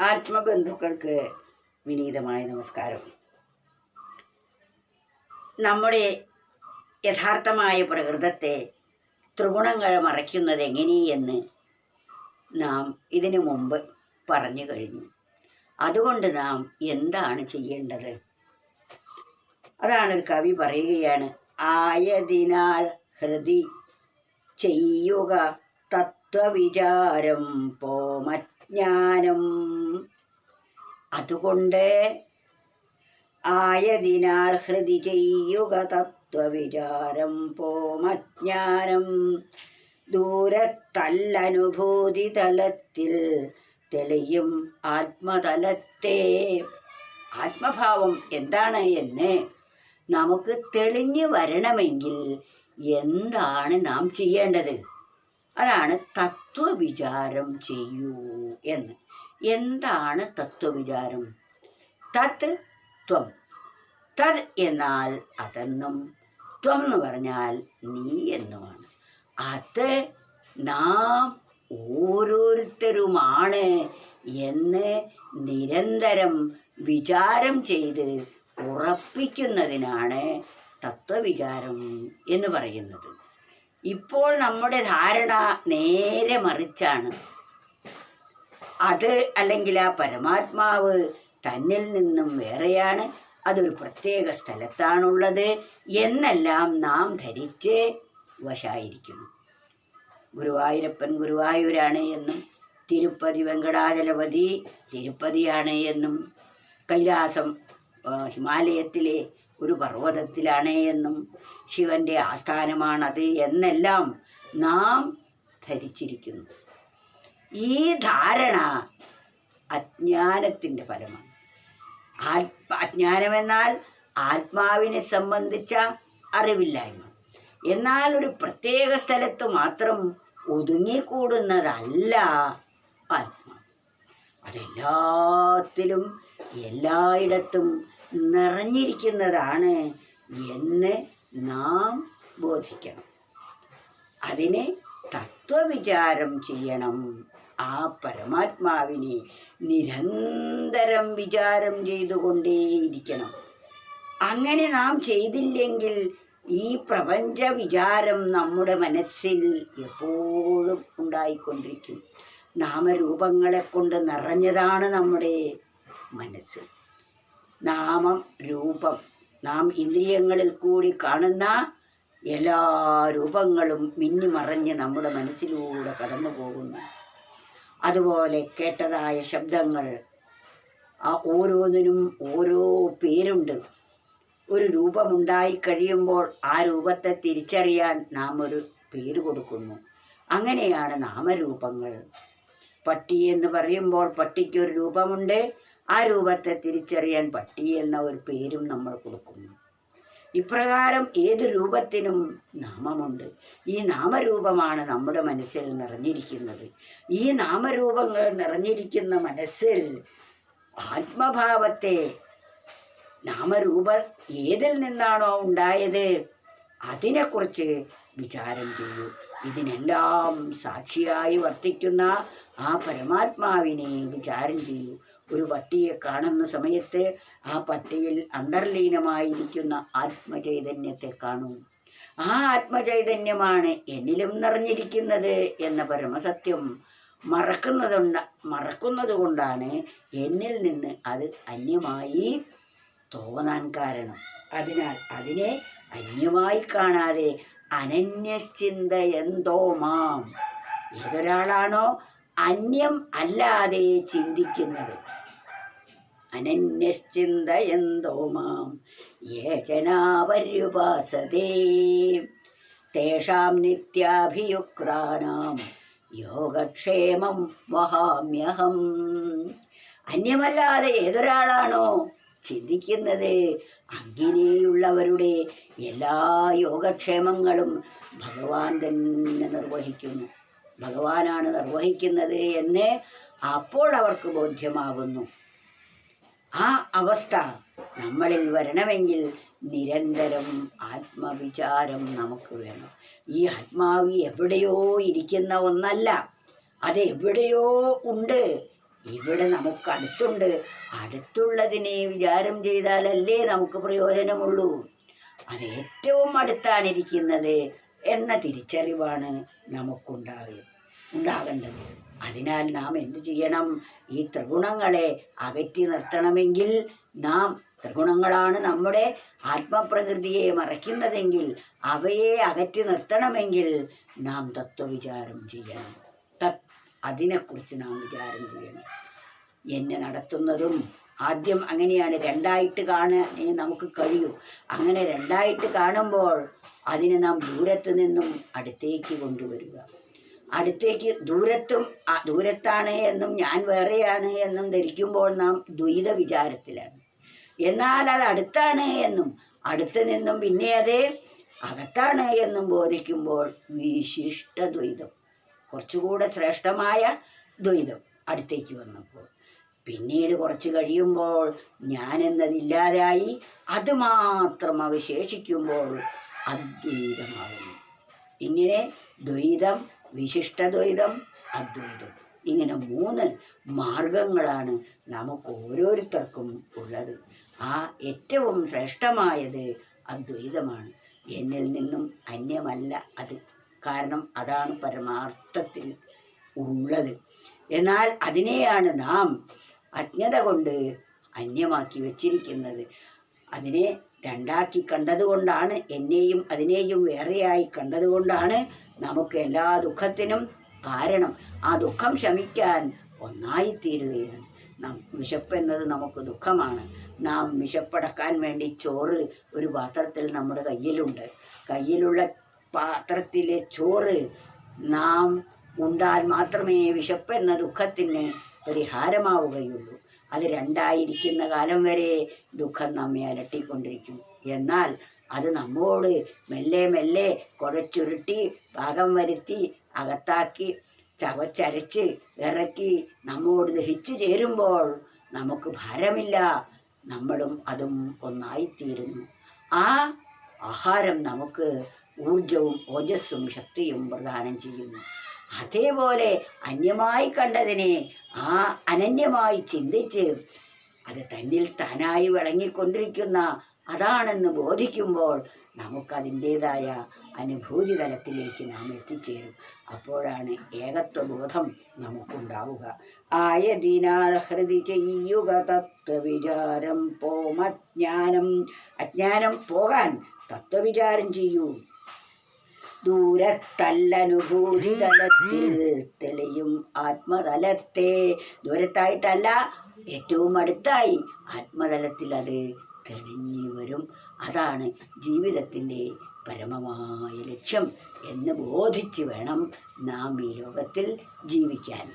ആത്മബന്ധുക്കൾക്ക് വിനീതമായ നമസ്കാരം. നമ്മുടെ യഥാർത്ഥമായ പ്രകൃതത്തെ ത്രിഗുണങ്ങൾ മറയ്ക്കുന്നത് എങ്ങനെയെന്ന് നാം ഇതിനു മുമ്പ് പറഞ്ഞു കഴിഞ്ഞു. അതുകൊണ്ട് നാം എന്താണ് ചെയ്യേണ്ടത്? അതാണ് ഒരു കവി പറയുകയാണ് ആയതിനാൽ ഹൃദി ചെയ്യുക തത്വവിചാരം പോമജ്ഞാനം അതുകൊണ്ട് ആയതിനാൽ ഹൃതി ചെയ്യുക തത്വവിചാരം പോമജ്ഞാനം. ദൂരത്തല്ലനുഭൂതി തലത്തിൽ തെളിയും ആത്മതലത്തെ. ആത്മഭാവം എന്താണ് എന്ന് നമുക്ക് തെളിഞ്ഞു വരണമെങ്കിൽ എന്താണ് നാം ചെയ്യേണ്ടത്? അതാണ് തത്വവിചാരം ചെയ്യൂ എന്ന്. എന്താണ് തത്വവിചാരം? തത് ത്വം. തത് എന്നാൽ അതെന്നും ത്വം എന്ന് പറഞ്ഞാൽ നീ എന്നുമാണ്. അത് നാം ഓരോരുത്തരുമാണ് എന്ന് നിരന്തരം വിചാരം ചെയ്ത് ഉറപ്പിക്കുന്നതിനാണ് തത്വവിചാരം എന്ന് പറയുന്നത്. ഇപ്പോൾ നമ്മുടെ ധാരണ നേരെ മറിച്ചാണ്. അത് അല്ലെങ്കിൽ ആ പരമാത്മാവ് തന്നിൽ നിന്നും വേറെയാണ്. അതൊരു പ്രത്യേക സ്ഥലത്താണുള്ളത് എന്നെല്ലാം നാം ധരിച്ച് വശായിരിക്കുന്നു. ഗുരുവായൂരപ്പൻ ഗുരുവായൂരാണ് എന്നും തിരുപ്പതി വെങ്കടാചലപതി തിരുപ്പതിയാണ് എന്നും കൈലാസം ഹിമാലയത്തിലെ ഒരു പർവതത്തിലാണ് എന്നും ശിവന്റെ ആസ്ഥാനമാണത് എന്നെല്ലാം നാം ധരിച്ചിരിക്കുന്നു. ഈ ധാരണ അജ്ഞാനത്തിന്റെ ഫലമാണ്. ആത്മ അജ്ഞാനമെന്നാൽ ആത്മാവിനെ സംബന്ധിച്ച അറിവില്ലായ്മ. എന്നാൽ ഒരു പ്രത്യേക സ്ഥലത്ത് മാത്രം ഒതുങ്ങിക്കൂടുന്നതല്ല ആത്മാവ് അതെല്ലാത്തിലും എല്ലായിടത്തും നിറഞ്ഞിരിക്കുന്നതാണ് എന്ന് നാം ബോധിക്കണം. അതിനെ തത്വവിചാരം ചെയ്യണം. ആ പരമാത്മാവിനെ നിരന്തരം വിചാരം ചെയ്തുകൊണ്ടേയിരിക്കണം. അങ്ങനെ നാം ചെയ്തില്ലെങ്കിൽ ഈ പ്രപഞ്ച വിചാരം നമ്മുടെ മനസ്സിൽ എപ്പോഴും ഉണ്ടായിക്കൊണ്ടിരിക്കും. നാമരൂപങ്ങളെ കൊണ്ട് നിറഞ്ഞതാണ് നമ്മുടെ മനസ്സ്. നാമം രൂപം നാം ഇന്ദ്രിയങ്ങളിൽ കൂടി കാണുന്ന എല്ലാ രൂപങ്ങളും മിന്നിമറഞ്ഞ് നമ്മുടെ മനസ്സിലൂടെ കടന്നു പോകുന്നു അതുപോലെ കേട്ടതായ ശബ്ദങ്ങൾ. ആ ഓരോന്നിനും ഓരോ പേരുണ്ട്. ഒരു രൂപമുണ്ടായി കഴിയുമ്പോൾ ആ രൂപത്തെ തിരിച്ചറിയാൻ നാം ഒരു പേര് കൊടുക്കുന്നു. അങ്ങനെയാണ് നാമരൂപങ്ങൾ. പട്ടി എന്ന് പറയുമ്പോൾ പട്ടിക്കൊരു രൂപമുണ്ട്. ആ രൂപത്തെ തിരിച്ചറിയാൻ പട്ടി എന്ന ഒരു പേരും നമ്മൾ കൊടുക്കുന്നു. ഇപ്രകാരം ഏത് രൂപത്തിനും നാമമുണ്ട്. ഈ നാമരൂപമാണ് നമ്മുടെ മനസ്സിൽ നിറഞ്ഞിരിക്കുന്നത്. ഈ നാമരൂപങ്ങൾ നിറഞ്ഞിരിക്കുന്ന മനസ്സിൽ ആത്മഭാവത്തെ നാമരൂപ ഏതിൽ നിന്നാണോ ഉണ്ടായത്? അതിനെക്കുറിച്ച് വിചാരം ചെയ്യൂ. ഇതിനെല്ലാം സാക്ഷിയായി വർത്തിക്കുന്ന ആ പരമാത്മാവിനെ വിചാരം ചെയ്യൂ. ഒരു പട്ടിയെ കാണുന്ന സമയത്ത് ആ പട്ടിയിൽ അന്തർലീനമായിരിക്കുന്ന ആത്മചൈതന്യത്തെ കാണൂ. ആ ആത്മചൈതന്യമാണ് എന്നിലും നിറഞ്ഞിരിക്കുന്നത് എന്ന പരമസത്യം മറക്കുന്നതുണ്ട മറക്കുന്നത് കൊണ്ടാണ് എന്നിൽ നിന്ന് അത് അന്യമായി തോന്നാൻ കാരണം. അതിനാൽ അതിനെ അന്യമായി കാണാതെ അനന്യശ്ചിന്ത എന്തോ മാം. ഏതൊരാളാണോ അന്യം അല്ലാതെ ചിന്തിക്കുന്നത്. അനന്യശ്ചിന്ത എന്തോ മാം യേചനാപര്യുപാസതേ തേഷാം നിത്യാഭിയുക്താനാം. യോഗക്ഷേമം വഹാമ്യഹം. അന്യമല്ലാതെ ഏതൊരാളാണോ ചിന്തിക്കുന്നത്? അങ്ങനെയുള്ളവരുടെ എല്ലാ യോഗക്ഷേമങ്ങളും ഭഗവാൻ തന്നെ നിർവഹിക്കുന്നു. ഭഗവാനാണ് നിർവഹിക്കുന്നത് എന്ന് അപ്പോൾ അവർക്ക് ബോധ്യമാകുന്നു. ആ അവസ്ഥ നമ്മളിൽ വരണമെങ്കിൽ നിരന്തരം ആത്മവിചാരം നമുക്ക് വേണം. ഈ ആത്മാവ് എവിടെയോ ഇരിക്കുന്ന ഒന്നല്ല. അത് എവിടെയോ ഉണ്ട്. ഇവിടെ നമുക്ക് അടുത്തുണ്ട്. അടുത്തുള്ളതിനെ വിചാരം ചെയ്താലല്ലേ നമുക്ക് പ്രയോജനമുള്ളൂ. അത് ഏറ്റവും അടുത്താണ് ഇരിക്കുന്നത്. എന്ന തിരിച്ചറിവാണ് നമുക്കുണ്ടാകുക ഉണ്ടാകേണ്ടത്. അതിനാൽ നാം എന്തു ചെയ്യണം? ഈ ത്രിഗുണങ്ങളെ അകറ്റി നിർത്തണമെങ്കിൽ നാം ത്രിഗുണങ്ങളാണ് നമ്മുടെ ആത്മപ്രകൃതിയെ മറയ്ക്കുന്നതെങ്കിൽ അവയെ അകറ്റി നിർത്തണമെങ്കിൽ നാം തത്വവിചാരം ചെയ്യണം. തത് അതിനെക്കുറിച്ച് നാം വിചാരം ചെയ്യണം. എന്നെ നടത്തുന്നതും ആദ്യം അങ്ങനെയാണ് രണ്ടായിട്ട് കാണാൻ നമുക്ക് കഴിയൂ. അങ്ങനെ രണ്ടായിട്ട് കാണുമ്പോൾ അതിനെ നാം ദൂരത്തു നിന്നും അടുത്തേക്ക് കൊണ്ടുവരിക. അടുത്തേക്ക് ദൂരത്തും ദൂരത്താണ് എന്നും ഞാൻ വേറെയാണ് എന്നും ധരിക്കുമ്പോൾ നാം ദ്വൈത വിചാരത്തിലാണ്. എന്നാൽ അത് അടുത്താണ് എന്നും അടുത്ത് നിന്നും പിന്നെ അത് അകത്താണ് എന്നും ബോധിക്കുമ്പോൾ വിശിഷ്ട ദ്വൈതം കുറച്ചുകൂടെ ശ്രേഷ്ഠമായ ദ്വൈതം അടുത്തേക്ക് വന്നപ്പോൾ. പിന്നീട് കുറച്ച് കഴിയുമ്പോൾ ഞാൻ എന്നതില്ലാതായി അത് മാത്രം അവശേഷിക്കുമ്പോൾ അദ്വൈതമാകുന്നു. ഇങ്ങനെ ദ്വൈതം വിശിഷ്ടദ്വൈതം അദ്വൈതം ഇങ്ങനെ മൂന്ന് മാർഗങ്ങളാണ് നമുക്ക് ഓരോരുത്തർക്കും ഉള്ളത്. ആ ഏറ്റവും ശ്രേഷ്ഠമായത് അദ്വൈതമാണ്. എന്നിൽ നിന്നും അന്യമല്ല അത്. കാരണം അതാണ് പരമാർത്ഥത്തിൽ ഉള്ളത്. എന്നാൽ അതിനെയാണ് നാം അജ്ഞത കൊണ്ട് അന്യമാക്കി വച്ചിരിക്കുന്നത്. അതിനെ രണ്ടാക്കി കണ്ടതുകൊണ്ടാണ് എന്നെയും അതിനെയും വേറെയായി കണ്ടതുകൊണ്ടാണ് നമുക്ക് എല്ലാ ദുഃഖത്തിനും കാരണം. ആ ദുഃഖം ശമിക്കാൻ ഒന്നായിത്തീരുകയാണ്. നാം വിശപ്പെന്നത് നമുക്ക് ദുഃഖമാണ്. നാം വിശപ്പടക്കാൻ വേണ്ടി ചോറ് ഒരു പാത്രത്തിൽ നമ്മുടെ കയ്യിലുണ്ട്. കയ്യിലുള്ള പാത്രത്തിലെ ചോറ് നാം ഉണ്ടാൽ മാത്രമേ വിശപ്പെന്ന ദുഃഖത്തിന് പരിഹാരമാവുകയുള്ളൂ. അത് രണ്ടായിരിക്കുന്ന കാലം വരെ ദുഃഖം നമ്മെ അലട്ടിക്കൊണ്ടിരിക്കും. എന്നാൽ അത് നമ്മോട് മെല്ലെ മെല്ലെ കുഴച്ചുരുട്ടി പാകം വരുത്തി അകത്താക്കി ചവച്ചരച്ച് ഇറക്കി നമ്മോട് ദഹിച്ചു ചേരുമ്പോൾ നമുക്ക് ഭാരമില്ല. നമ്മളും അതും ഒന്നായിത്തീരുന്നു. ആ ആഹാരം നമുക്ക് ഊർജവും ഓജസ്സും ശക്തിയും പ്രദാനം ചെയ്യുന്നു. അതേപോലെ അന്യമായി കണ്ടതിനെ ആ അനന്യമായി ചിന്തിച്ച് അത് തന്നിൽ താനായി വിളങ്ങിക്കൊണ്ടിരിക്കുന്ന അതാണെന്ന് ബോധിക്കുമ്പോൾ നമുക്കതിന്റെതായ അനുഭൂതി തലത്തിലേക്ക് നാം എത്തിച്ചേരും. അപ്പോഴാണ് ഏകത്വബോധം നമുക്കുണ്ടാവുക. ആയതിനാൽ ഹൃദി ചെയ്യുക തത്വവിചാരം പോമജ്ഞാനം അജ്ഞാനം പോകാൻ തത്വവിചാരം ചെയ്യൂ. ദൂരത്തല്ലനുഭൂതി തലത്തിൽ തെളിയും ആത്മതലത്തെ. ദൂരത്തായിട്ടല്ല ഏറ്റവും അടുത്തായി ആത്മതലത്തിൽ അത് തെളിഞ്ഞു വരും. അതാണ് ജീവിതത്തിന്റെ പരമമായ ലക്ഷ്യം എന്ന് ബോധിച്ച് വേണം നാം ഈ ലോകത്തിൽ ജീവിക്കാൻ.